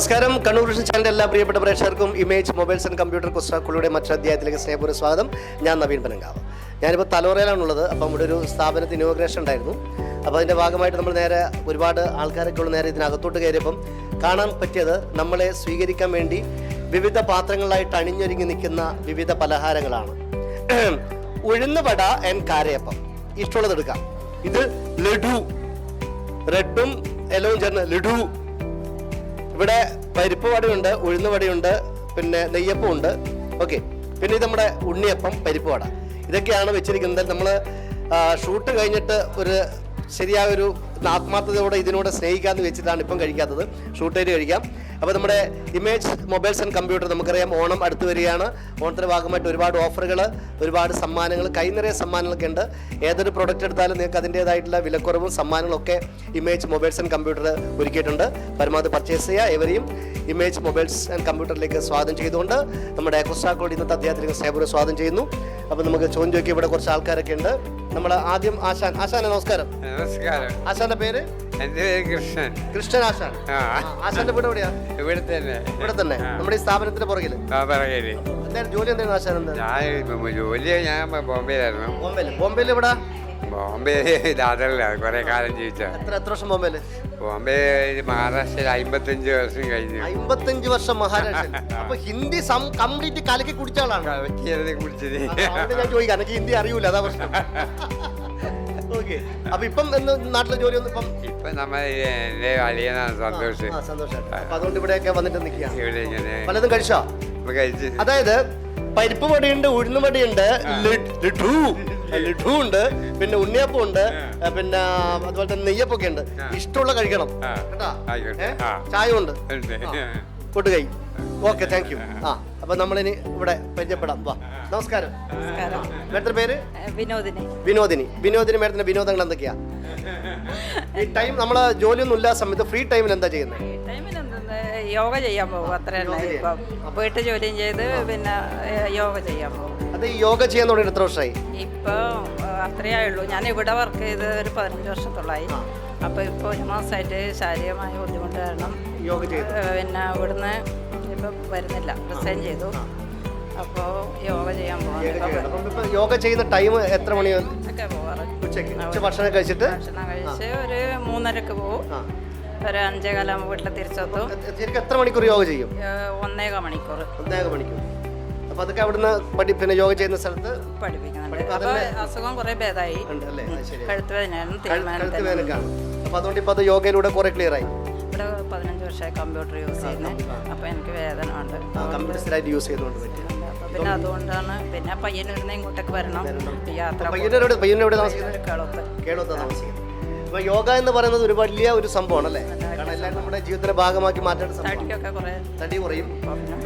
നമസ്കാരം. കണ്ണൂർ വിഷൻ ചാനലിന്റെ എല്ലാ പ്രിയപ്പെട്ട പ്രേക്ഷകർക്കും ഇമേജ് മൊബൈൽസ് ആൻഡ് കമ്പ്യൂട്ടർ കുസ്റ്റാക്കുകളുടെ മറ്റൊരു അധ്യായത്തിലേക്ക് സ്നേഹപൂർവ സ്വാഗതം. ഞാൻ നവീൻ പനങ്കാവ്. ഞാനിപ്പോൾ തലോറയിലാണുള്ളത് അപ്പം ഇവിടെ ഒരു സ്ഥാപനത്തിന് ഇനോഗ്രേഷൻ ഉണ്ടായിരുന്നു. അപ്പോൾ അതിന്റെ ഭാഗമായിട്ട് നമ്മൾ നേരെ ഒരുപാട് ആൾക്കാരൊക്കെ ഉള്ള നേരെ ഇതിനകത്തോട്ട് കയറിയപ്പം കാണാൻ പറ്റിയത് നമ്മളെ സ്വീകരിക്കാൻ വേണ്ടി വിവിധ പാത്രങ്ങളായിട്ട് അണിഞ്ഞൊരുങ്ങി നിൽക്കുന്ന വിവിധ പലഹാരങ്ങളാണ്. ഉഴുന്നുവട ആൻഡ് കാരയപ്പം. ഇഷ്ടമുള്ളത് എടുക്കാം. ഇത് ലഡു. റെഡും യെല്ലവും ചേർന്ന് ലഡു. ഇവിടെ പരിപ്പ് വടയുണ്ട് ഉഴുന്ന് വടയുണ്ട് പിന്നെ നെയ്യപ്പം ഉണ്ട്. ഓക്കെ പിന്നെ ഇത് നമ്മുടെ ഉണ്ണിയപ്പം പരിപ്പ് വട. ഇതൊക്കെയാണ് വെച്ചിരിക്കുന്നത്. നമ്മൾ ഷൂട്ട് കഴിഞ്ഞിട്ട് ഒരു ശരിയായ ഒരു ആത്മാർത്ഥതയോടെ ഇതിനോട് സ്നേഹിക്കാമെന്ന് വെച്ചിട്ടാണ് ഇപ്പം കഴിക്കാത്തത്. ഷൂട്ട് ചെയ്ത് കഴിക്കാം. അപ്പോൾ നമ്മുടെ ഇമേജ് മൊബൈൽസ് ആൻഡ് കമ്പ്യൂട്ടർ നമുക്കറിയാം. ഓണം അടുത്ത് വരികയാണ്. ഓണത്തിന്റെ ഭാഗമായിട്ട് ഒരുപാട് ഓഫറുകൾ ഒരുപാട് സമ്മാനങ്ങൾ കൈ നിറയെ സമ്മാനങ്ങളൊക്കെ ഉണ്ട്. ഏതൊരു പ്രൊഡക്റ്റ് എടുത്താലും നിങ്ങൾക്ക് അതിന്റേതായിട്ടുള്ള വിലക്കുറവും സമ്മാനങ്ങളൊക്കെ ഇമേജ് മൊബൈൽസ് ആൻഡ് കമ്പ്യൂട്ടർ ഒരുക്കിയിട്ടുണ്ട്. പരമാവധി പർച്ചേസ് ചെയ്യുക. എവരെയും ഇമേജ് മൊബൈൽസ് ആൻഡ് കമ്പ്യൂട്ടറിലേക്ക് സ്വാഗതം ചെയ്തുകൊണ്ട് നമ്മുടെ കുസ്റ്റാക്കോട് ഇന്നത്തെ അദ്ദേഹത്തിലേക്ക് സേവനം സ്വാഗതം ചെയ്യുന്നു. അപ്പോൾ നമുക്ക് ചോദ്യം ചോദിക്കുക ഇവിടെ കുറച്ച് ആൾക്കാരൊക്കെ ഉണ്ട്. നമ്മൾ ആദ്യം ആശാൻ. ആശാന നമസ്കാരം. നമസ്കാരം. ആശാന്റെ പേര്? എന്റെ പേര് കൃഷ്ണൻ. കൃഷ്ണൻ ആശാൻ ആ. ആ, ആശാന്റെ വീട് എവിടെയാ? ഇവിടെ തന്നെ. ഇവിടെ തന്നെ നമ്മുടെ ഈ സ്ഥാപനത്തിന്റെ പുറകിൽ. ആ പറയൽ എന്തായാലും ജോലി എന്തായിരുന്നു ആശാൻ എന്താ ഞാൻ ജോലി ഞാൻ ബോംബെയിലായിരുന്നു. ബോംബെയിൽ ബോംബെയിൽ ഇവിടെ ബോംബെ ദാദറിലാണ് കുറെ കാലം ജീവിച്ച. എത്ര എത്ര വർഷം ബോംബെ മഹാരാഷ്ട്രയിൽ അമ്പത്തഞ്ച് വർഷം കഴിഞ്ഞു. അമ്പത്തഞ്ച് വർഷം അപ്പൊ ഹിന്ദി കംപ്ലീറ്റ് കലക്കി കുടിച്ച ആളാണ്. കളക്കിയത് കുടിച്ചത്. അതുകൊണ്ട് ഞാൻ ചോദിക്കാം എനിക്ക് ഹിന്ദി അറിയൂല അതാ പ്രശ്നം. ഓക്കെ അപ്പൊ ഇപ്പം എന്ന് നാട്ടിലെ ജോലി ഒന്നും ഇപ്പം ഇപ്പൊ നമ്മൾ എന്റെ അളിയനാണ് സന്തോഷ്. ആ സന്തോഷം അപ്പൊ അതുകൊണ്ട് ഇവിടെയൊക്കെ വന്നിട്ട് നിൽക്കുക. ഇവിടെ ഇങ്ങനെ പലതും കഴിച്ചോ? ഇപ്പൊ കഴിച്ച്. അതായത് പരിപ്പ് വടിയുണ്ട് ഉഴുന്ന് വടിയുണ്ട് ലഡ്- ലഡു ഉണ്ട് പിന്നെ ഉണ്ണിയപ്പം ഉണ്ട് പിന്നെ അതുപോലെ തന്നെ നെയ്യപ്പൊക്കെ ഉണ്ട്. ഇഷ്ടമുള്ള കഴിക്കണം. ആ. കേട്ടാ? ആയിക്കോട്ടെ. ഏ? ആ. ചായ ഉണ്ട്. ഉണ്ട് കൊട്ടുകൈ ഓക്കെ താങ്ക് യു ആ അപ്പൊ നമ്മളിനി ഇവിടെ പരിചയപ്പെടാം. വാ. നമസ്കാരം. നമസ്കാരം. മേഡത്തിന്റെ പേര്? വിനോദിനി. വിനോദിനി. വിനോദിനി മേഡത്തിന്റെ വിനോദങ്ങൾ എന്തൊക്കെയാ? ഈ ടൈം നമ്മളെ ജോലിയൊന്നും ഇല്ലാത്ത സമയത്ത് ഫ്രീ ടൈമിൽ എന്താ ചെയ്യുന്നത് യോഗ ചെയ്യാൻ പോകും. അത്ര പോയിട്ട് ജോലിയും ചെയ്ത് പിന്നെ യോഗ ചെയ്യാൻ പോകും. അത് യോഗ ചെയ്യാൻ തുടങ്ങി എത്ര വർഷമായി ഇപ്പൊ അത്രയേ ഉള്ളൂ. ഞാൻ ഇവിടെ വർക്ക് ചെയ്ത് ഒരു പതിനഞ്ച് വർഷത്തോളായി. അപ്പൊ ഇപ്പൊ ഒരു മാസമായിട്ട് ശാരീരികമായ ബുദ്ധിമുട്ട് കാരണം പിന്നെ ഇവിടുന്ന് ഇപ്പം വരുന്നില്ല. റിസൈൻ ചെയ്തു. അപ്പോൾ യോഗ ചെയ്യാൻ പോകാം യോഗ ചെയ്യുന്ന ടൈം എത്ര മണി ഒക്കെ പോകാറ് ഉച്ചയ്ക്ക്. ഉച്ച ഭക്ഷണം കഴിച്ചിട്ട്? ഭക്ഷണം കഴിച്ച് ഒരു മൂന്നരക്ക് പോകും. ഒരു അഞ്ചേ കാലാകുമ്പോൾ വീട്ടിൽ തിരിച്ചെത്തും ശരിക്കും എത്ര മണിക്കൂർ യോഗ ചെയ്യും? ഒന്നേക മണിക്കൂർ ഒന്നേക മണിക്കൂർ. അപ്പൊ അതൊക്കെ അവിടുന്ന് പഠി പിന്നെ യോഗ ചെയ്യുന്ന സ്ഥലത്ത് പഠിപ്പിക്കുന്നുണ്ട്. അസുഖം കുറേ ഭേദമായി കഴുത്ത് വേദനയാണ് തീരുമാനം അപ്പൊ അതുകൊണ്ട് ഇപ്പൊ അത് യോഗയിലൂടെ കുറെ ക്ലിയർ ആയി. ഇവിടെ വർഷമായി കമ്പ്യൂട്ടർ യൂസ് ചെയ്യുന്നത് അപ്പോൾ എനിക്ക് വേദന ഉണ്ട് കമ്പ്യൂട്ടർ സ്ഥിരമായിട്ട് യൂസ് ചെയ്തുകൊണ്ട് പറ്റും പിന്നെ അതുകൊണ്ടാണ് പിന്നെ പയ്യന്നൂരിൽ ഇങ്ങോട്ടേക്ക് വരണം. യാത്ര പയ്യന്നൂരോട് പയ്യന്നൂരോട് താമസിക്കുന്നത് കേളത്ത്. കേടോത്താ താമസിക്കുന്നത് അപ്പൊ യോഗ എന്ന് പറയുന്നത് ഒരു വലിയ ഒരു സംഭവമാണ് അല്ലേ കാരണം എല്ലാവരും നമ്മുടെ ജീവിതത്തിന്റെ ഭാഗമാക്കി മാറ്റേണ്ട സംഭവം തടി കുറയും.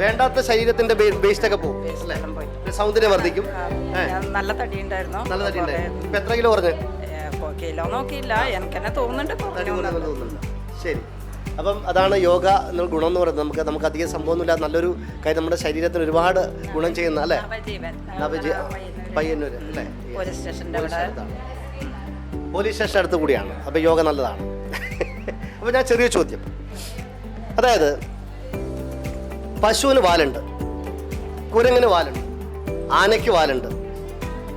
വേണ്ടാത്ത ശരീരത്തിന്റെ വേസ്റ്റ് ഒക്കെ പോകും അല്ലേ? സൗന്ദര്യം വർദ്ധിക്കും. നല്ല തടി ഉണ്ടായിരുന്നു നല്ല തടി ഉണ്ടായിരുന്നു ഇപ്പൊ എത്ര കിലോ കുറഞ്ഞ്? കിലോ നോക്കിയില്ല. എനിക്ക് തന്നെ തോന്നുന്നുണ്ട്. ശരി. അപ്പം അതാണ് യോഗ എന്നുള്ള ഗുണം എന്ന് പറയുന്നത്. നമുക്ക് നമുക്ക് അധികം സംഭവമൊന്നുമില്ല. നല്ലൊരു കാര്യം നമ്മുടെ ശരീരത്തിന് ഒരുപാട് ഗുണം ചെയ്യുന്ന അല്ലേ? പയ്യന്നൂര്. അല്ലേ? പോലീസ് സ്റ്റേഷൻ അടുത്ത് കൂടിയാണ്. അപ്പോൾ യോഗ നല്ലതാണ്. അപ്പോൾ ഞാൻ ചെറിയ ചോദ്യം. അതായത് പശുവിന് വാലുണ്ട് കുരങ്ങിന് വാലുണ്ട് ആനയ്ക്ക് വാലുണ്ട്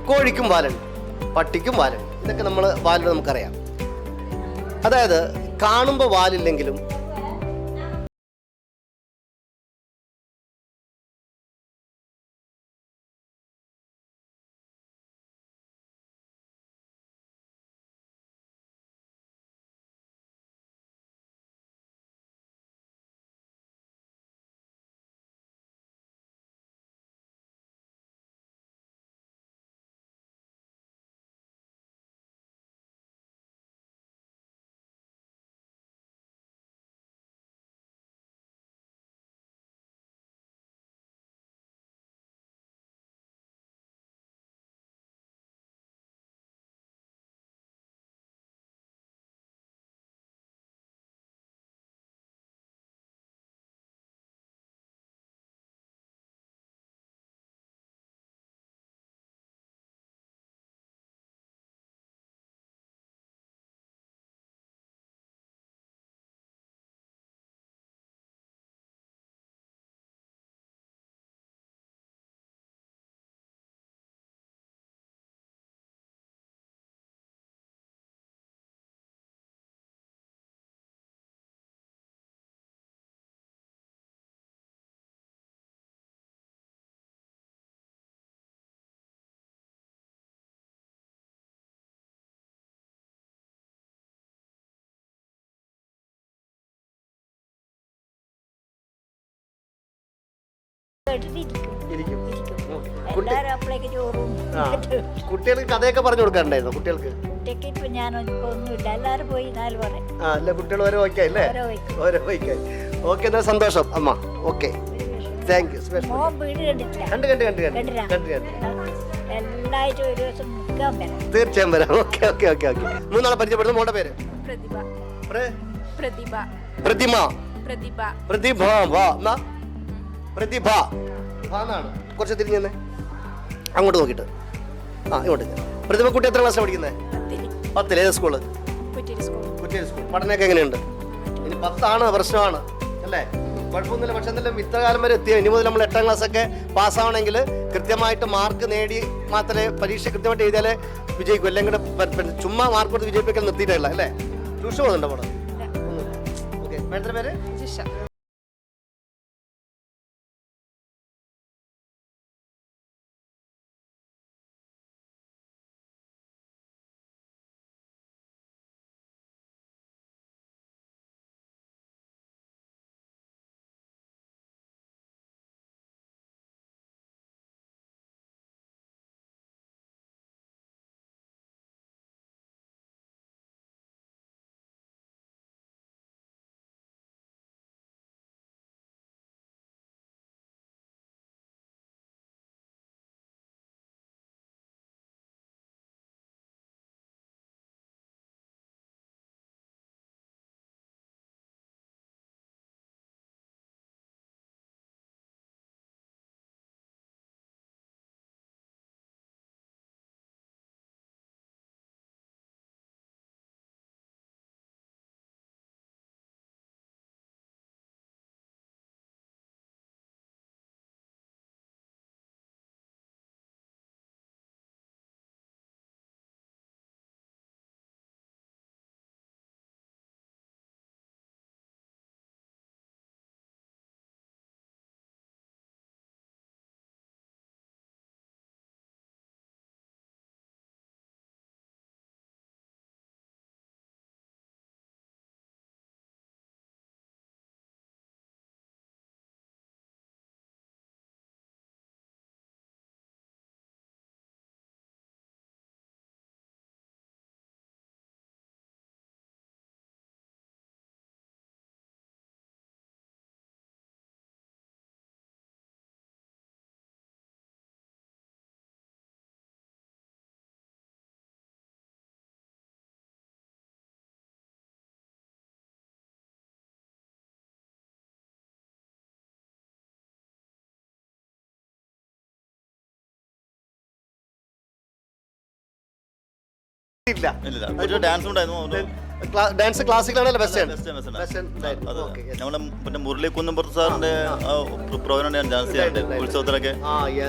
കോഴിക്കും വാലുണ്ട് പട്ടിക്കും വാലുണ്ട്. ഇതൊക്കെ നമ്മൾ വാലുണ്ട് നമുക്കറിയാം. അതായത് കാണുമ്പോൾ വാലില്ലെങ്കിലും കുട്ടികൾക്ക് കഥയൊക്കെ പറഞ്ഞു കൊടുക്കാറുണ്ടായിരുന്നു? കുട്ടികൾക്ക്? കുട്ടിക്ക് ഇപ്പൊ ഞാൻ ഒന്നുമില്ല എല്ലാവരും പോയി നാല് പറയും. ആ അല്ല കുട്ടികൾ ഓരോ വയ്ക്കായി അല്ലേ? ഓരോ വയ്ക്കും ഓരോ ഓക്കെ എന്നാൽ സന്തോഷം. അമ്മ ഓക്കെ. താങ്ക് യു കണ്ട് കണ്ട് കണ്ട് കണ്ട്. കണ്ട് തീർച്ചയായും വരാം. Okay okay okay okay. മൂന്നാളെ പരിചയപ്പെടുന്ന. മോളുടെ പേര്? പ്രതിഭ. പ്ര- പ്രതിഭ. പ്രതിമ. പ്രതിഭ. പ്രതിഭ വാ എന്നാ പ്രതിഭ. എന്നാണ് കുറച്ച് തിരിഞ്ഞു തന്നെ അങ്ങോട്ട് നോക്കിട്ട് ആ ഇങ്ങോട്ട്. പ്രതിഭ കുട്ടി എത്ര ക്ലാസ് പഠിക്കുന്നത് പത്തിൽ. പത്തിൽ ഏത് സ്കൂൾ കുറ്റിരി സ്കൂൾ പഠനമൊക്കെ എങ്ങനെയുണ്ട്? ഇനി പത്താണ് പ്രശ്നമാണ്. അല്ലേ? കുഴപ്പമൊന്നുമില്ല. പക്ഷെ എന്തെങ്കിലും ഇത്ര കാലം വരെ എത്തിയ? ഇനി മുതൽ നമ്മൾ എട്ടാം ക്ലാസ് ഒക്കെ പാസ്സാവണമെങ്കിൽ കൃത്യമായിട്ട് മാർക്ക് നേടി മാത്രമേ പരീക്ഷ കൃത്യമായിട്ട് എഴുതിയാലേ വിജയിക്കൂ. അല്ലെങ്കിൽ ചുമ്മാ മാർക്ക് കൊടുത്ത് വിജയിപ്പിക്കാൻ നിർത്തിയിട്ടില്ല അല്ലേ? ട്യൂഷൻ പോകുന്നുണ്ടോ മോൾ? ഓക്കെ. മേഡത്തിന്റെ പേര്? ജിഷ. ഇല്ല. ഡാൻസ് ഉണ്ടായിരുന്നു. ഡാൻസ് ക്ലാസിക്കലാണല്ലോ വെസ്റ്റേൺ നമ്മളെ പിന്നെ മുരളിക്കുന്നമ്പുറത്ത് സാറിന്റെ പ്രോഗ്രാം ഞാൻ ഡാൻസ് ചെയ്യാറുണ്ട്. ഉത്സവത്തിലൊക്കെ.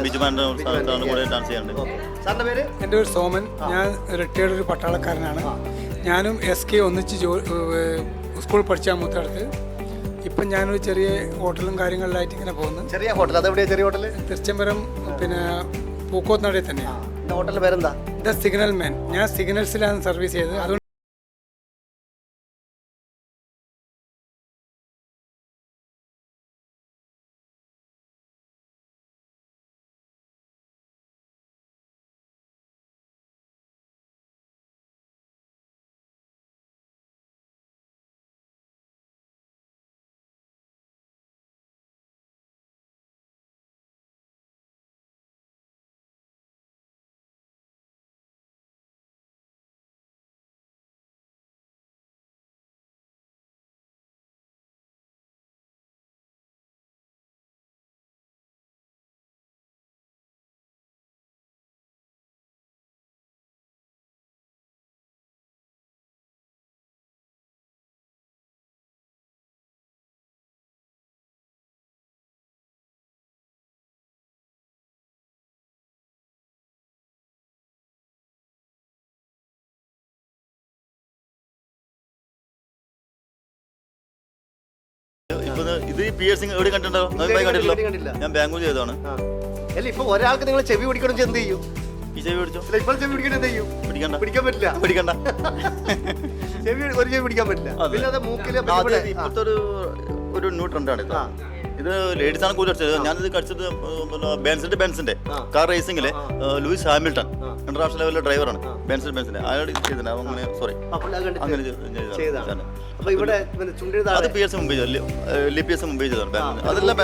ബിജുമാന്റെ സാറിന്റെ കൂടെ ഡാൻസ് ചെയ്യാറുണ്ട്. സാറിന്റെ പേര്? എന്റെ പേര് സോമൻ. ഞാൻ റിട്ടയർഡ് ഒരു പട്ടാളക്കാരനാണ്. ഞാനും എസ് കെ ഒന്നിച്ച് സ്കൂൾ പഠിച്ചാൽ മൂത്തടുത്ത് ഇപ്പം ഞാനൊരു ചെറിയ ഹോട്ടലും കാര്യങ്ങളിലായിട്ട് ഇങ്ങനെ പോകുന്നു. ചെറിയ ഹോട്ടൽ. അതെവിടെയാണ് ചെറിയ ഹോട്ടൽ തിരുച്ചമ്പരം പിന്നെ പൂക്കോത്തനാടിയിൽ തന്നെയാണ് ഹോട്ടലിന്റെ പേരെന്താ? ദ സിഗ്നൽ മാൻ ഞാൻ സിഗ്നൽസിലാണ് സർവീസ് ചെയ്തത്. അതുകൊണ്ട് ഇത് ഈ പിയേഴ്സിംഗ് എവിടെ കണ്ടിട്ടുണ്ടോ? നോക്കി കണ്ടില്ല. ഞാൻ ബാംഗ്ലൂർ ചെയ്തതാണ്. അല്ല ഇപ്പൊ ഒരാൾക്ക് നിങ്ങൾ ചെവി പിടിക്കണം എന്ത് ചെയ്യും? ഈ ചെവി പിടിച്ചോ? അല്ല ഇപ്പോൾ ചെവി പിടിക്കണം എന്ത് ചെയ്യും? പിടിക്കണ്ട. പിടിക്കാൻ പറ്റില്ല. പിടിക്കണ്ട. ചെവി ഒരു ചെവി പിടിക്കാൻ പറ്റില്ല. പിന്നെ അത് മൂക്കിൽ ഒരു ഒരു ന്യൂ ട്രെൻഡാണ് ഇത് ലേഡീസ് ആണ് കൂടുതൽ അടിച്ചത്. ഞാനിത് കടിച്ചത് ബെൻസിന്റെ ബെൻസിന്റെ. കാർ റേസിംഗിലെ ലൂയിസ് ഹാമിൽട്ടൺ. ഇന്റർനാഷണൽ ലെവലിലെ ഡ്രൈവറാണ് ബെൻസിന്റെ ബെൻസിന്റെ അയാൾ ചെയ്തിട്ടുണ്ട് അങ്ങനെ സോറി അങ്ങനെ അത് പി എസ് മുംബൈ ലി പി എസ് മുംബൈ ചെയ്തതാണ്. അതെല്ലാം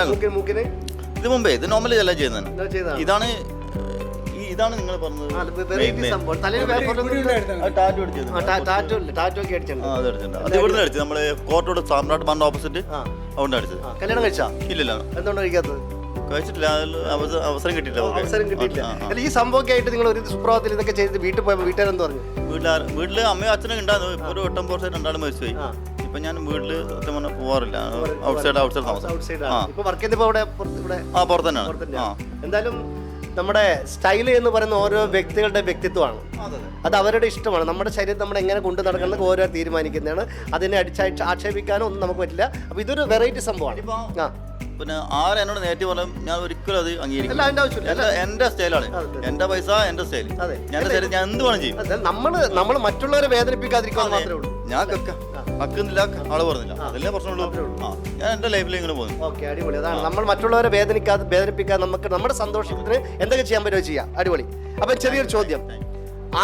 ഇത് മുംബൈ ഇത് നോർമലി എല്ലാം ചെയ്യുന്നതാണ് ഇതാണ് ഇതാണ് നിങ്ങൾ പറഞ്ഞത് അത് ഇവിടുന്ന് അടിച്ചത് നമ്മൾ കോർട്ടോട് സാമ്രാട്ട് പറഞ്ഞ ഓപ്പോസിറ്റ് അവിടെ അടിച്ചത് കല്യാണം കഴിച്ചാ? ഇല്ലല്ല. എന്തുകൊണ്ട് കഴിക്കാത്തത്? കഴിച്ചിട്ടില്ല. അവസരം കിട്ടിയില്ല അവസരം കിട്ടിയില്ല. അല്ല ഈ സംഭവമൊക്കെ ആയിട്ട് നിങ്ങൾ ഒരു സുപ്രഭാതത്തിൽ ഇതൊക്കെ ചെയ്ത് വീട്ടിൽ പോയപ്പോൾ വീട്ടുകാരെന്ത് പറഞ്ഞു? വീട്ടിലാ- വീട്ടിൽ അമ്മയും അച്ഛനും ഉണ്ടായിരുന്നു. ഇപ്പൊ ഒരു എട്ടും പോർഷൻ രണ്ടാളും മരിച്ചുപോയി. ഇപ്പൊ ഞാൻ വീട്ടിൽ സത്യം പറഞ്ഞാൽ പോവാറില്ല. ഔട്ട്സൈഡ് ഔട്ട്സൈഡ് താമസം. ആ. ഇപ്പൊ വർക്ക് ചെയ്തപ്പോ അവിടെ ആ പുറത്ത് തന്നെയാണ്. പുറത്ത് ആ. തന്നെയാണ്. എന്തായാലും നമ്മുടെ സ്റ്റൈൽ എന്ന് പറയുന്ന ഓരോ വ്യക്തികളുടെ വ്യക്തിത്വമാണ്. അതെ, അവരുടെ ഇഷ്ടമാണ്. നമ്മുടെ ശരീരം നമ്മൾ എങ്ങനെ കൊണ്ടു നടക്കുന്നത് ഓരോ തീരുമാനിക്കുന്നതാണ്. അതിനെ അടിച്ച് ആക്ഷേപിക്കാനോ ഒന്നും നമുക്ക് പറ്റില്ല. അപ്പൊ ഇതൊരു വെറൈറ്റി സംഭവമാണ്. ആ. പിന്നെ ആര് എന്നോട് നേരത്തെ പറയാം ഞാൻ ഒരിക്കലും അത് അംഗീകരിക്കില്ല. എന്റെ സ്റ്റൈലാണ്. എന്റെ പൈസ എന്റെ സ്റ്റൈൽ. ഞാൻ എന്ത് വേണം ചെയ്യും? നമ്മൾ നമ്മൾ നമ്മൾ മറ്റുള്ളവരെ വേദനിപ്പിക്കാതിരിക്കാൻ മാത്രമേ ഉള്ളൂ. ഞാൻ കക്ക കക്കുന്നില്ല ആൾ പറഞ്ഞില്ല. അതല്ലേ പ്രശ്നമുള്ളൂ? ആ ഞാൻ എന്റെ ലൈഫിൽ ഇങ്ങനെ പോകുന്നു. ഓക്കെ അടിപൊളി. അതാണ് നമ്മൾ മറ്റുള്ളവരെ വേദനിക്കാതെ വേദനിപ്പിക്കാതെ നമുക്ക് നമ്മുടെ സന്തോഷത്തിന് എന്തൊക്കെ ചെയ്യാൻ പറ്റുമോ ചെയ്യാം. അടിപൊളി. അപ്പൊ ചെറിയൊരു ചോദ്യം.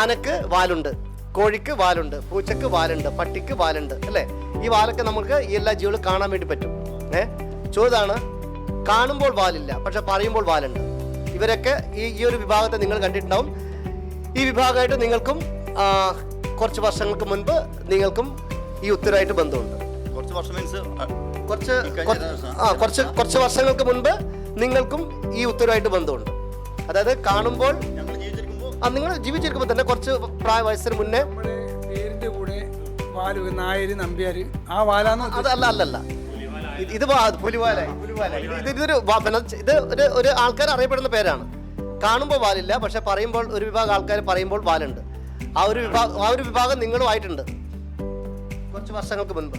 ആനക്ക് വാലുണ്ട് കോഴിക്ക് വാലുണ്ട് പൂച്ചക്ക് വാലുണ്ട് പട്ടിക്ക് വാലുണ്ട് അല്ലേ? ഈ വാലൊക്കെ നമുക്ക് ഈ എല്ലാ ജീവികളും കാണാൻ വേണ്ടി പറ്റും. ഏഹ് ചോദ്യമാണ് കാണുമ്പോൾ വാലില്ല പക്ഷെ പറയുമ്പോൾ വാലുണ്ട്. ഇവരൊക്കെ ഈ ഈ ഒരു വിഭാഗത്തെ നിങ്ങൾ കണ്ടിട്ടുണ്ടാവും. ഈ വിഭാഗമായിട്ട് നിങ്ങൾക്കും കുറച്ച് വർഷങ്ങൾക്ക് മുൻപ് നിങ്ങൾക്കും ഈ ഉത്തരവായിട്ട് ബന്ധമുണ്ട്. കുറച്ച് വർഷം മീൻസ് കുറച്ച് കുറച്ച് ആ കുറച്ച് കുറച്ച് വർഷങ്ങൾക്ക് മുൻപ് നിങ്ങൾക്കും ഈ ഉത്തരവായിട്ട് ബന്ധമുണ്ട്. അതായത് കാണുമ്പോൾ ആ നിങ്ങൾ ജീവിച്ചിരിക്കുമ്പോൾ തന്നെ കുറച്ച് പ്രായ വയസ്സിന് മുന്നേ പേരിന്റെ കൂടെ വാൽ നായര് നമ്പ്യാര് ആ വാലാന്ന് അതല്ല അല്ല അല്ല. അല്ല ഇത് ഇത് വാ- പുലിവാല പുലിവാല ഇത് ഇത് ഇതൊരു ഇത് ഒരു ഒരു ആൾക്കാർ അറിയപ്പെടുന്ന പേരാണ്. കാണുമ്പോൾ വാലില്ല പക്ഷെ പറയുമ്പോൾ ഒരു വിഭാഗം ആൾക്കാർ പറയുമ്പോൾ വാലുണ്ട്. ആ ഒരു വിഭാഗം ആ ഒരു വിഭാഗം നിങ്ങളും ആയിട്ടുണ്ട് കുറച്ച് വർഷങ്ങൾക്ക് മുൻപ്.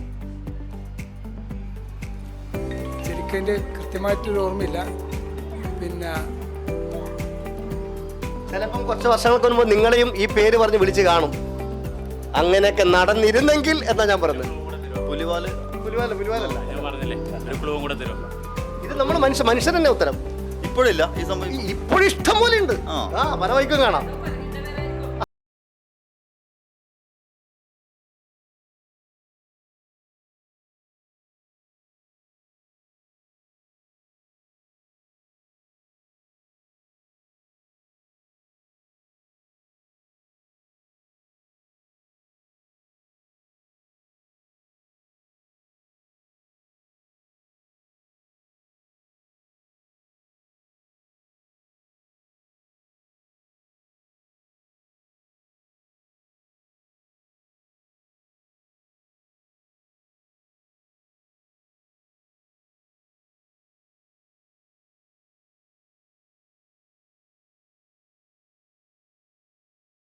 ശരിക്കും എന്റെ കൃത്യമായിട്ടൊരു ഓർമ്മയില്ല. പിന്നെ ചിലപ്പം കുറച്ച് വർഷങ്ങൾക്ക് മുൻപ് നിങ്ങളെയും ഈ പേര് പറഞ്ഞ് വിളിച്ച് കാണും. അങ്ങനെയൊക്കെ നടന്നിരുന്നെങ്കിൽ എന്നാ ഞാൻ പറഞ്ഞത്. പുലിവാൽ. പുലിവാല പുലിവാലല്ല. ഞാൻ പറഞ്ഞില്ലേ? ഒരു ക്ലൂവും കൂടെ തരും ഇത് നമ്മൾ മനുഷ്യ മനുഷ്യൻ തന്നെ ഉത്തരം? ഇപ്പോഴില്ല ഈ സംഭവം ഇപ്പോഴും ഇഷ്ടം പോലെ ഉണ്ട്. ആ. ആ പല വൈക്കും കാണാം.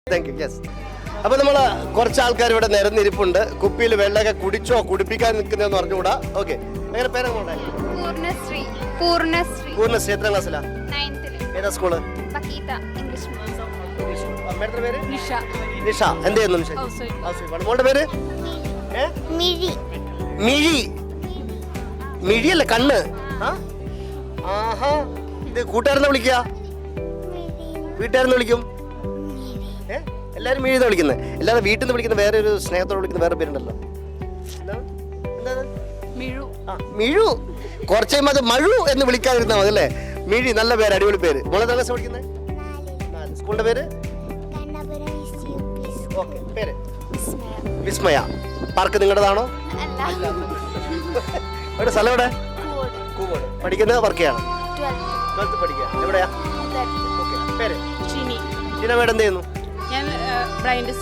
താങ്ക് യു യെസ് അപ്പൊ നമ്മൾ കുറച്ച് ആൾക്കാർ ഇവിടെ നിരന്നിരിപ്പുണ്ട്. കുപ്പിയിൽ വെള്ളമൊക്കെ കുടിച്ചോ കുടിപ്പിക്കാൻ നിൽക്കുന്നതെന്ന് പറഞ്ഞുകൂടാ ഓക്കെ എങ്ങനെ പേരെങ്ങോട്ടായി പൂർണശ്രീ. പൂർണശ്രീ. പൂർണശ്രീ. എത്ര ക്ലാസ്സിലാ? നയൻത്തിൽ ഏതാ സ്കൂൾ? അമ്മയുടെ പേര്? നിഷ. നിഷ. എന്ത് ചെയ്യുന്നു Nisha? House wife. House wife ആണ്. മോളുടെ പേര്? ഏ? മിഴി. മിഴി. മിഴിയല്ല കണ്ണ്? ആഹാ. ഇത് കൂട്ടുകാരെന്ന് വിളിക്കുക വീട്ടുകാരെന്ന് വിളിക്കും? ഏ എല്ലാരും മിഴിന്ന് വിളിക്കുന്നത് അല്ലാതെ വീട്ടിൽ നിന്ന് വിളിക്കുന്ന വേറെ ഒരു സ്നേഹത്തോടെ വിളിക്കുന്ന വേറെ പേരുണ്ടല്ലോ? മിഴു. ആ, മിഴു. കുറച്ച് അത് മഴു എന്ന് വിളിക്കാതിരുന്നാൽ മതി അല്ലേ? മിഴി നല്ല പേര് അടിപൊളി പേര്. മോളെ ക്ലാസ് പഠിക്കുന്നത് നാല്. സ്കൂളിന്റെ പേര്? ഓക്കെ പേര്? വിസ്മയ. പാർക്ക് നിങ്ങളുടേതാണോ? എവിടെ സ്ഥലം എവിടെ? കൂവോട്. പഠിക്കുന്നത് വർക്ക് ചെയ്യണം? ട്വൽത്ത് പഠിക്കുക. എവിടെയാ? ഓക്കെ പേര്? ചിനി മേഡം എന്ത് ചെയ്യുന്നു? Blind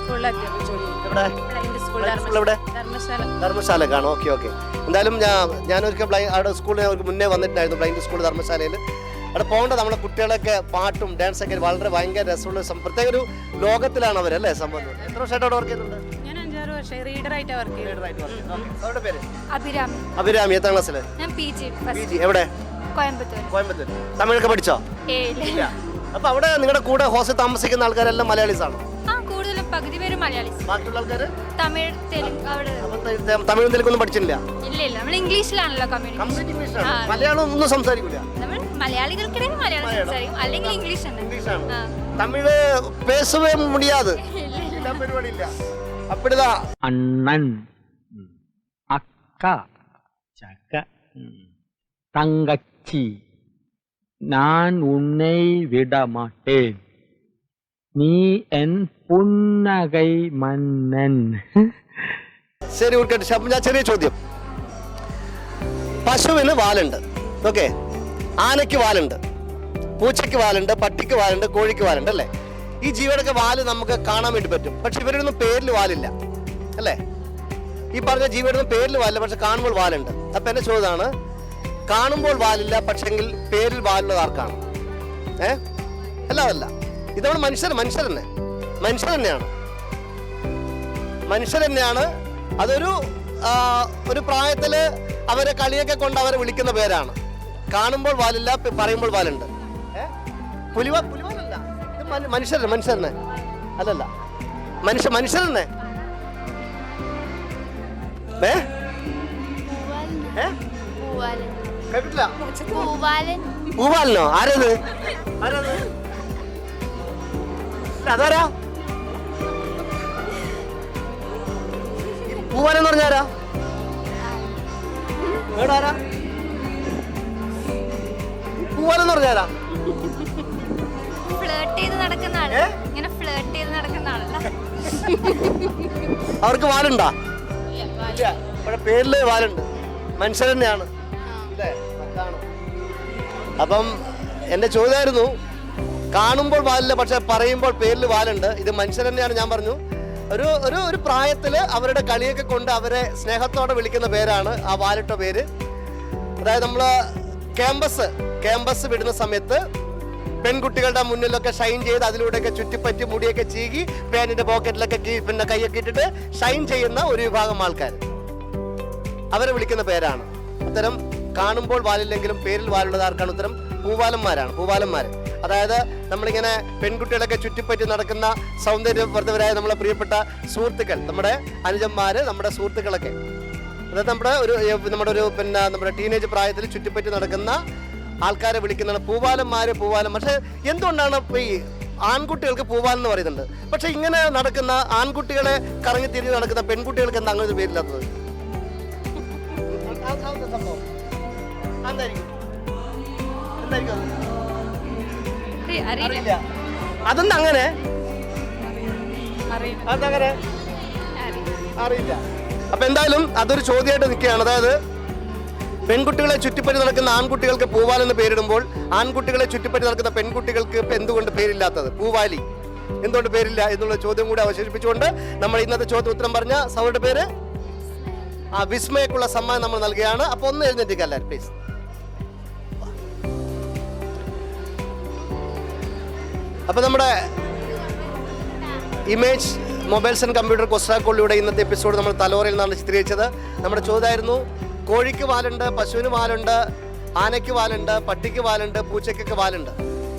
blind? ധർമ്മശാല. ധർമ്മശാല. കാണും ഓക്കെ ഓക്കെ. എന്തായാലും ഞാൻ ഞാനൊരിക്കൽ ബ്ലൈ അവിടെ സ്കൂളിൽ അവർക്ക് മുന്നേ വന്നിട്ടുണ്ടായിരുന്നു ബ്ലൈൻഡ് സ്കൂൾ ധർമ്മശാലയിൽ. അവിടെ പോകേണ്ട നമ്മുടെ കുട്ടികളൊക്കെ പാട്ടും ഡാൻസ് ഒക്കെ വളരെ ഭയങ്കര രസമുള്ള പ്രത്യേക ഒരു ലോകത്തിലാണ് അവരല്ലേ സംഭവം? എത്ര വർഷമായിട്ട് അവിടെ വർക്ക് ചെയ്യുന്നുണ്ട് അഭിരാമി. എത്താം എവിടെ? കോയമ്പത്തൂർ തമിഴൊക്കെ പഠിച്ചോ? അപ്പൊ അവിടെ നിങ്ങളുടെ കൂടെ ഹോസ്റ്റൽ താമസിക്കുന്ന ആൾക്കാരെല്ലാം മലയാളീസ് ആണോ പകുതി പേര് മലയാളീസ് ബാക്കിയുള്ള ആൾക്കാർ തമിഴ് തെലുങ്ക് അവിടെ തമിഴും തെലുങ്കൊന്നും പഠിച്ചില്ല ഇല്ല ഇല്ല നമ്മൾ ഇംഗ്ലീഷിലാണല്ലോ കമ്മ്യൂണിക്കേഷൻ കംപ്ലീറ്റ് ഇംഗ്ലീഷാണ് ആ. മലയാളം ഒന്നും സംസാരിക്കില്ല നമ്മൾ മലയാളികൾക്കിടയിൽ മലയാളം സംസാരിക്കും അല്ലെങ്കിൽ ഇംഗ്ലീഷ് തന്നെ ഇംഗ്ലീഷാണ് ആ. തമിഴ് പേസവേ മുടിയാത് ഇല്ല ഇല്ല എല്ലാ പരിപാടിയില്ല അപ്പിടുതാ அண்ணன் ம். அக்கா சக்க ம். தங்கச்சி நான் உன்னை விட மாட்டேன் நீ என் പുന്നകൈ മന്നൻ. ശരി ഉൾക്കട്ടെ. ശബ്ദം ഞാൻ ചെറിയ ചോദ്യം. പശുവിന് വാലുണ്ട്. ഓക്കെ. ആനയ്ക്ക് വാലുണ്ട്. പൂച്ചയ്ക്ക് വാലുണ്ട്. പട്ടിക്ക് വാലുണ്ട്. കോഴിക്ക് വാലുണ്ട് അല്ലേ? ഈ ജീവിയുടെയൊക്കെ വാൽ നമുക്ക് കാണാൻ വേണ്ടി പറ്റും. പക്ഷെ ഇവരൊന്നും പേരിൽ വാലില്ല അല്ലേ? ഈ പറഞ്ഞ ജീവിയുടെ പേരിൽ വാലില്ല പക്ഷെ കാണുമ്പോൾ വാലുണ്ട്. അപ്പൊ എന്റെ ചോദ്യമാണ് കാണുമ്പോൾ വാലില്ല പക്ഷെങ്കിൽ പേരിൽ വാലുള്ളത് ആർക്കാണ്? ഏ? അല്ല അതല്ല. ഇതവിടെ മനുഷ്യർ മനുഷ്യർ തന്നെ മനുഷ്യർ തന്നെയാണ്. മനുഷ്യർ തന്നെയാണ്. അതൊരു ഒരു പ്രായത്തിൽ അവരെ കളിയൊക്കെ കൊണ്ട് അവരെ വിളിക്കുന്ന പേരാണ്. കാണുമ്പോൾ വാലില്ല പറയുമ്പോൾ വാലുണ്ട്. പുലിവ പുലിവാ പുലിവാലല്ല. ഇത് മനുഷ്യരനെ അല്ലല്ല. മനുഷ്യ മനുഷ്യരനെ ഏ? കേട്ടിട്ടില്ല? പൂവാലിനോ? ആരത്? ആരത്? അതാരാ? ഏ? പറഞ്ഞാരാ? ഫ്ലേർട്ട് ചെയ്ത് നടക്കുന്ന ആളല്ല. അവർക്ക് വാലുണ്ടാ? ഇല്ല പേരിൽ വാലുണ്ട്. മനുഷ്യർ തന്നെയാണ്. അപ്പം എന്റെ ചോദ്യമായിരുന്നു കാണുമ്പോൾ വാലില്ല പക്ഷെ പറയുമ്പോൾ പേരിൽ വാലുണ്ട്. ഇത് മനുഷ്യർ തന്നെയാണ് ഞാൻ പറഞ്ഞു. ഒരു ഒരു ഒരു പ്രായത്തിൽ അവരുടെ കളിയൊക്കെ കൊണ്ട് അവരെ സ്നേഹത്തോടെ വിളിക്കുന്ന പേരാണ് ആ വാലിട്ട പേര്. അതായത് നമ്മൾ ക്യാമ്പസ് ക്യാമ്പസ് വിടുന്ന സമയത്ത് പെൺകുട്ടികളുടെ മുന്നിലൊക്കെ ഷൈൻ ചെയ്ത് അതിലൂടെയൊക്കെ ചുറ്റിപ്പറ്റി മുടിയൊക്കെ ചീകി പേനിന്റെ പോക്കറ്റിലൊക്കെ പിന്നെ കൈയൊക്കെ ഇട്ടിട്ട് ഷൈൻ ചെയ്യുന്ന ഒരു വിഭാഗം ആൾക്കാർ അവരെ വിളിക്കുന്ന പേരാണ്. അത്തരം കാണുമ്പോൾ വാലില്ലെങ്കിലും പേരിൽ വാലുള്ളത് ആർക്കാണ് ഉത്തരം? പൂവാലന്മാരാണ് പൂവാലന്മാർ അതായത് നമ്മളിങ്ങനെ പെൺകുട്ടികളൊക്കെ ചുറ്റിപ്പറ്റി നടക്കുന്ന സൗന്ദര്യവർദ്ധവരായ നമ്മളെ പ്രിയപ്പെട്ട സുഹൃത്തുക്കൾ നമ്മുടെ അനുജന്മാര് നമ്മുടെ സുഹൃത്തുക്കളൊക്കെ അതായത് നമ്മുടെ ഒരു നമ്മുടെ ഒരു പിന്നെ നമ്മുടെ ടീനേജ് പ്രായത്തിൽ ചുറ്റിപ്പറ്റി നടക്കുന്ന ആൾക്കാരെ വിളിക്കുന്നതാണ് പൂവാലന്മാര് പൂവാലം പക്ഷേ എന്തുകൊണ്ടാണ് ഈ ആൺകുട്ടികൾക്ക് പൂവാലം എന്ന് പറയുന്നുണ്ട് പക്ഷെ ഇങ്ങനെ നടക്കുന്ന ആൺകുട്ടികളെ കറങ്ങി തിരിഞ്ഞ് നടക്കുന്ന പെൺകുട്ടികൾക്ക് എന്താ അങ്ങനെ ഒരു പേരില്ലാത്തത് എന്തായിരിക്കും എന്തായിരിക്കും അറിയില്ല. അതൊന്നും അങ്ങനെ അറിയില്ല. അതങ്ങനെ? അറിയില്ല. അപ്പൊ എന്തായാലും അതൊരു ചോദ്യമായിട്ട് നിൽക്കുകയാണ്. അതായത് പെൺകുട്ടികളെ ചുറ്റിപ്പറ്റി നടക്കുന്ന ആൺകുട്ടികൾക്ക് പൂവാൽ എന്ന് പേരിടുമ്പോൾ ആൺകുട്ടികളെ ചുറ്റിപ്പറ്റി നടക്കുന്ന പെൺകുട്ടികൾക്ക് ഇപ്പൊ എന്തുകൊണ്ട് പേരില്ലാത്തത്? പൂവാലി. എന്തുകൊണ്ട് പേരില്ല എന്നുള്ള ചോദ്യം കൂടി അവശേഷിപ്പിച്ചുകൊണ്ട് നമ്മൾ ഇന്നത്തെ ചോദ്യം ഉത്തരം പറഞ്ഞ സൗരുടെ പേര്? ആ വിസ്മയക്കുള്ള സമ്മാനം നമ്മൾ നൽകുകയാണ്. അപ്പൊ ഒന്ന് എഴുന്നേറ്റിക്കല്ലേ പ്ലീസ് അപ്പൊ നമ്മുടെ ഇമേജ് മൊബൈൽസ് ആൻഡ് കമ്പ്യൂട്ടർ കൊസ്റ്റാക്കോളിലൂടെ ഇന്നത്തെ എപ്പിസോഡ് നമ്മൾ തലോറയിൽ നിന്നാണ് ചിത്രീകരിച്ചത്. നമ്മുടെ ചോദ്യമായിരുന്നു കോഴിക്ക് വാലുണ്ട് പശുവിന് വാലുണ്ട് ആനയ്ക്ക് വാലുണ്ട് പട്ടിക്ക് വാലുണ്ട് പൂച്ചയ്ക്കൊക്കെ വാലുണ്ട്.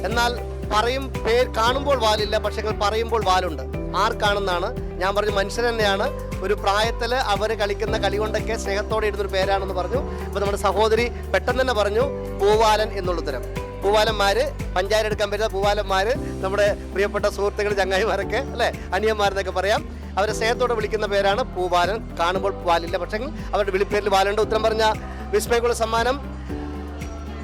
എന്നാൽ പറയും പേര് കാണുമ്പോൾ വാലില്ല പക്ഷെ പറയുമ്പോൾ വാലുണ്ട്. ആർക്കാണെന്നാണ് ഞാൻ പറഞ്ഞു മനുഷ്യൻ തന്നെയാണ്. ഒരു പ്രായത്തിൽ അവർ കളിക്കുന്ന കളി കൊണ്ടൊക്കെ സ്നേഹത്തോടെ ഇടുന്നൊരു പേരാണെന്ന് പറഞ്ഞു. അപ്പോൾ നമ്മുടെ സഹോദരി പെട്ടെന്ന് തന്നെ പറഞ്ഞു പൂവാലൻ എന്നുള്ള ഉത്തരം പൂവാലന്മാര് പഞ്ചായത്ത് എടുക്കാൻ പറ്റുന്ന പൂവാലന്മാര് നമ്മുടെ പ്രിയപ്പെട്ട സുഹൃത്തുക്കൾ ചങ്ങായിമാരൊക്കെ അല്ലെ? അനിയന്മാരെന്നൊക്കെ പറയാം. അവരെ സ്നേഹത്തോടെ വിളിക്കുന്ന പേരാണ് പൂവാലൻ. കാണുമ്പോൾ പൂവാലില്ല പക്ഷേ അവരുടെ വിളിപ്പേരിൽ വാലുണ്ട്. ഉത്തരം പറഞ്ഞ വിസ്മയക്കുള്ള സമ്മാനം.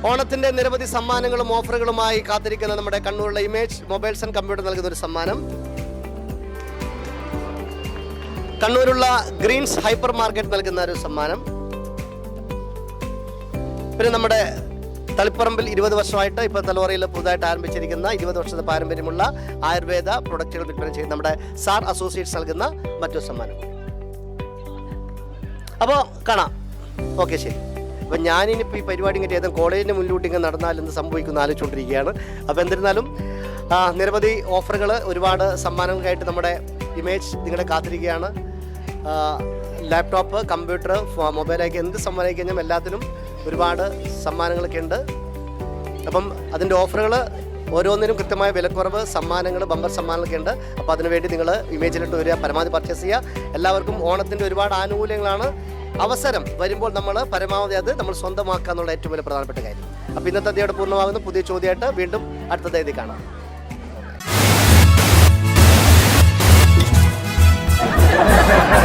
ഓണത്തിന്റെ നിരവധി സമ്മാനങ്ങളും ഓഫറുകളുമായി കാത്തിരിക്കുന്ന നമ്മുടെ കണ്ണൂരിലെ ഇമേജ് മൊബൈൽസ് ആൻഡ് കമ്പ്യൂട്ടർ നൽകുന്ന ഒരു സമ്മാനം. കണ്ണൂരുള്ള ഗ്രീൻസ് ഹൈപ്പർ മാർക്കറ്റ് നൽകുന്ന ഒരു സമ്മാനം. പിന്നെ നമ്മുടെ തളിപ്പറമ്പിൽ ഇരുപത് വർഷമായിട്ട് ഇപ്പോൾ തലമുറയിൽ പുതുതായിട്ട് ആരംഭിച്ചിരിക്കുന്ന ഇരുപത് വർഷത്തെ പാരമ്പര്യമുള്ള ആയുർവേദ പ്രൊഡക്റ്റുകൾ വിൽപ്പന ചെയ്യുന്ന നമ്മുടെ സാർ അസോസിയേറ്റ്സ് നൽകുന്ന മറ്റൊരു സമ്മാനം. അപ്പോൾ കാണാം. ഓക്കെ ശരി. അപ്പം ഞാനിനിപ്പോൾ ഈ പരിപാടി ഇങ്ങനെ ഏതും കോളേജിന്റെ മുന്നിലൂട്ടി ഇങ്ങനെ നടന്നാൽ എന്ത് സംഭവിക്കുന്ന ആലോചിച്ചുകൊണ്ടിരിക്കുകയാണ്. അപ്പോൾ എന്നിരുന്നാലും നിരവധി ഓഫറുകൾ ഒരുപാട് സമ്മാനങ്ങൾക്കായിട്ട് നമ്മുടെ ഇമേജ് നിങ്ങളെ കാത്തിരിക്കുകയാണ്. ലാപ്ടോപ്പ് കമ്പ്യൂട്ടർ ഫോ- എന്ത് സമ്മാനം കഴിഞ്ഞാൽ എല്ലാത്തിനും ഒരുപാട് സമ്മാനങ്ങളൊക്കെ ഉണ്ട് അപ്പം അതിന്റെ ഓഫറുകൾ ഓരോന്നിനും കൃത്യമായ വിലക്കുറവ് സമ്മാനങ്ങൾ ബമ്പർ സമ്മാനങ്ങളൊക്കെ ഉണ്ട് അപ്പോൾ അതിനുവേണ്ടി നിങ്ങൾ ഇമേജിലിട്ട് വരിക പരമാവധി പർച്ചേസ് ചെയ്യുക. എല്ലാവർക്കും ഓണത്തിന്റെ ഒരുപാട് ആനുകൂല്യങ്ങളാണ്. അവസരം വരുമ്പോൾ നമ്മൾ പരമാവധി അത് നമ്മൾ സ്വന്തമാക്കുക എന്നുള്ള ഏറ്റവും വലിയ പ്രധാനപ്പെട്ട കാര്യം. അപ്പോൾ ഇന്നത്തെ അതിയോടെ പൂർണമാകുന്ന. പുതിയ ചോദ്യമായിട്ട് വീണ്ടും അടുത്ത തീയതി കാണാം.